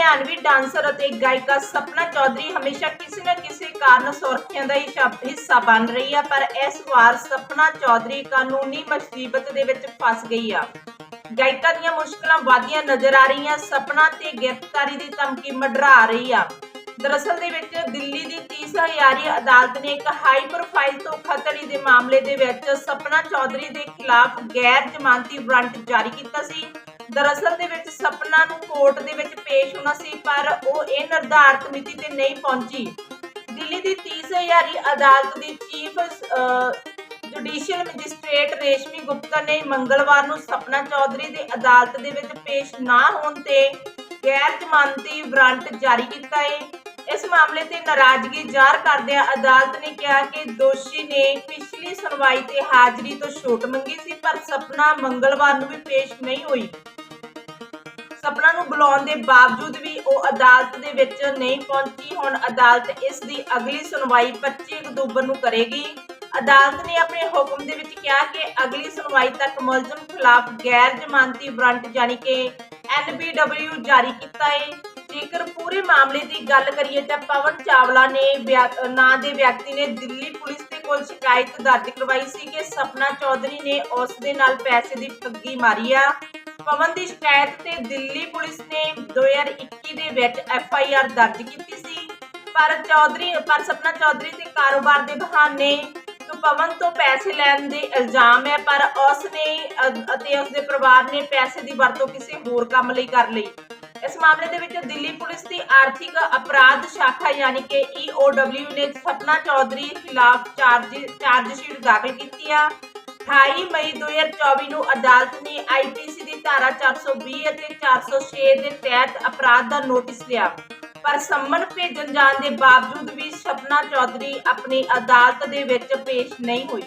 Haryanvi dancer ਅਤੇ ਗਾਇਕਾ ਸਪਨਾ ਚੌਧਰੀ ਹਮੇਸ਼ਾ ਕਿਸੇ ਨਾ ਕਿਸੇ ਕਾਰਨ ਸੁਰੱਖਿਆ ਦਾ ਹਿੱਸਾ ਬਣ ਰਹੀ ਹੈ ਪਰ ਇਸ ਵਾਰ ਸਪਨਾ ਚੌਧਰੀ ਕਾਨੂੰਨੀ ਮੁਸੀਬਤ ਦੇ ਵਿੱਚ ਫਸ ਗਈ ਆ। ਗਾਇਕਾ ਦੀਆਂ ਮੁਸ਼ਕਲਾਂ ਵਧੀਆਂ ਨਜ਼ਰ ਆ ਰਹੀਆਂ, ਸਪਨਾ ਤੇ ਗ੍ਰਿਫਤਾਰੀ ਦੀ ਧਮਕੀ ਮੰਡਰਾ ਰਹੀ ਆ। ਦਰਅਸਲ ਦੇ ਵਿੱਚ ਦਿੱਲੀ ਦੀ 30 ਹਜ਼ਾਰੀ ਅਦਾਲਤ ਨੇ ਇੱਕ ਹਾਈ ਪ੍ਰੋਫਾਈਲ ਧੋਖਾਧੜੀ ਦੇ ਮਾਮਲੇ ਦੇ ਵਿੱਚ ਸਪਨਾ ਚੌਧਰੀ ਦੇ ਖਿਲਾਫ ਗੈਰ ਜ਼ਮਾਨਤੀ ਵਾਰੰਟ ਜਾਰੀ ਕੀਤਾ ਸੀ। ਦਰਅਸਲ ਦੇ ਵਿੱਚ ਸਪਨਾ ਨੂੰ ਕੋਰਟ ਦੇ ਵਿੱਚ ਪੇਸ਼ ਹੋਣਾ ਸੀ, ਪਰ ਉਹ ਇਹ ਨਿਰਧਾਰਤ ਮਿਤੀ ਤੇ ਨਹੀਂ ਪਹੁੰਚੀ। ਦਿੱਲੀ ਦੀ 30 ਅਦਾਲਤ ਦੀ chief judicial magistrate Reshmi Gupta ਨੇ ਮੰਗਲਵਾਰ ਨੂੰ ਸਪਨਾ ਚੌਧਰੀ ਦੇ ਅਦਾਲਤ ਦੇ ਵਿੱਚ ਪੇਸ਼ ਨਾ ਹੋਣ ਤੇ ਗੈਰ ਜ਼ਮਾਨਤੀ ਵਾਰੰਟ ਜਾਰੀ ਕੀਤਾ ਹੈ ਇਸ ਮਾਮਲੇ ਤੇ ਨਾਰਾਜ਼ਗੀ ਜ਼ਾਹਰ ਕਰਦਿਆਂ ਅਦਾਲਤ ਨੇ ਕਿਹਾ ਕਿ ਦੋਸ਼ੀ ਨੇ ਪਿਛਲੀ ਸੁਣਵਾਈ ਤੇ ਹਾਜ਼ਰੀ ਤੋਂ ਛੋਟ ਮੰਗੀ ਸੀ, ਪਰ ਸਪਨਾ ਮੰਗਲਵਾਰ ਨੂੰ ਵੀ ਪੇਸ਼ ਨਹੀਂ ਹੋਈ। ਸਪਨਾ ਨੂੰ ਬੁਲਾਉਣ ਦੇ ਬਾਵਜੂਦ ਵੀ ਉਹ ਅਦਾਲਤ ਦੇ ਵਿੱਚ ਨਹੀਂ ਪਹੁੰਚੀ। ਹੁਣ ਅਦਾਲਤ ਇਸ ਦੀ ਅਗਲੀ ਸੁਣਵਾਈ 25 ਅਕਤੂਬਰ ਨੂੰ ਕਰੇਗੀ। ਅਦਾਲਤ ਨੇ ਆਪਣੇ ਹੁਕਮ ਦੇ ਵਿੱਚ ਕਿਹਾ ਕਿ ਅਗਲੀ ਸੁਣਵਾਈ ਤੱਕ ਮੁਲਜ਼ਮ ਖਿਲਾਫ ਗੈਰ ਜ਼ਮਾਨਤੀ ਵਾਰੰਟ ਜਾਣੀ ਕਿ ਐਨਬੀਡਬਲਯੂ ਜਾਰੀ ਕੀਤਾ ਹੈ ਜੇਕਰ ਪੂਰੇ ਮਾਮਲੇ ਦੀ ਗੱਲ ਕਰੀਏ ਤਾਂ ਪਵਨ ਚਾਵਲਾ ਨੇ ਨਾਂ ਦੇ ਵਿਅਕਤੀ ਨੇ ਦਿੱਲੀ ਪੁਲਿਸ ਦੇ ਕੋਲ ਸ਼ਿਕਾਇਤ ਦਰਜ ਕਰਵਾਈ ਸੀ ਕਿ ਸਪਨਾ ਚੌਧਰੀ ਨੇ ਉਸ ਦੇ ਨਾਲ ਪੈਸੇ ਦੀ ਠੱਗੀ ਮਾਰੀ ਆ। ਪਵਨ ਦੀ ਸ਼ਿਕਾਇਤ ਤੇ ਦਿੱਲੀ ਪੁਲਿਸ ਨੇ 2021 ਦੇ ਵਿੱਚ ਐਫ ਆਈ ਆਰ ਦਰਜ ਕੀਤੀ ਸੀ। ਪਰ ਚੌਧਰੀ, ਪਰ ਸਪਨਾ ਚੌਧਰੀ ਦੇ ਕਾਰੋਬਾਰ ਦੇ ਬਹਾਨੇ ਪਵਨ ਤੋਂ ਪੈਸੇ ਲੈਣ ਦੇ ਇਲਜ਼ਾਮ ਹੈ, ਪਰ ਉਸ ਨੇ, ਅਤੇ ਉਸ ਦੇ ਪਰਿਵਾਰ ਨੇ ਪੈਸੇ ਦੀ ਵਰਤੋਂ ਕਿਸੇ ਹੋਰ ਕੰਮ ਲਈ ਕਰ ਲਈ। ਇਸ ਮਾਮਲੇ ਦੇ ਵਿੱਚ ਦਿੱਲੀ ਪੁਲਿਸ ਦੀ ਆਰਥਿਕ ਅਪਰਾਧ ਸ਼ਾਖਾ ਯਾਨੀ ਕਿ EOW ਨੇ ਸਪਨਾ ਚੌਧਰੀ ਖਿਲਾਫ ਚਾਰਜ ਚਾਰਜ ਸ਼ੀਟ ਦਾਖਲ ਕੀਤੀ ਆ। 28 ਮਈ 2024 ਨੂੰ ਅਦਾਲਤ ਨੇ ਆਈਪੀਸੀ ਦੀ ਧਾਰਾ 420 ਅਤੇ 406 ਦੇ ਤਹਿਤ ਅਪਰਾਧ ਦਾ ਨੋਟਿਸ ਲਿਆ। ਪਰ ਸੰਮਨ ਭੇਜਣ ਜਾਣ ਦੇ ਬਾਵਜੂਦ ਵੀ ਸਪਨਾ ਚੌਧਰੀ ਆਪਣੀ ਅਦਾਲਤ ਦੇ ਵਿੱਚ ਪੇਸ਼ ਨਹੀਂ ਹੋਈ।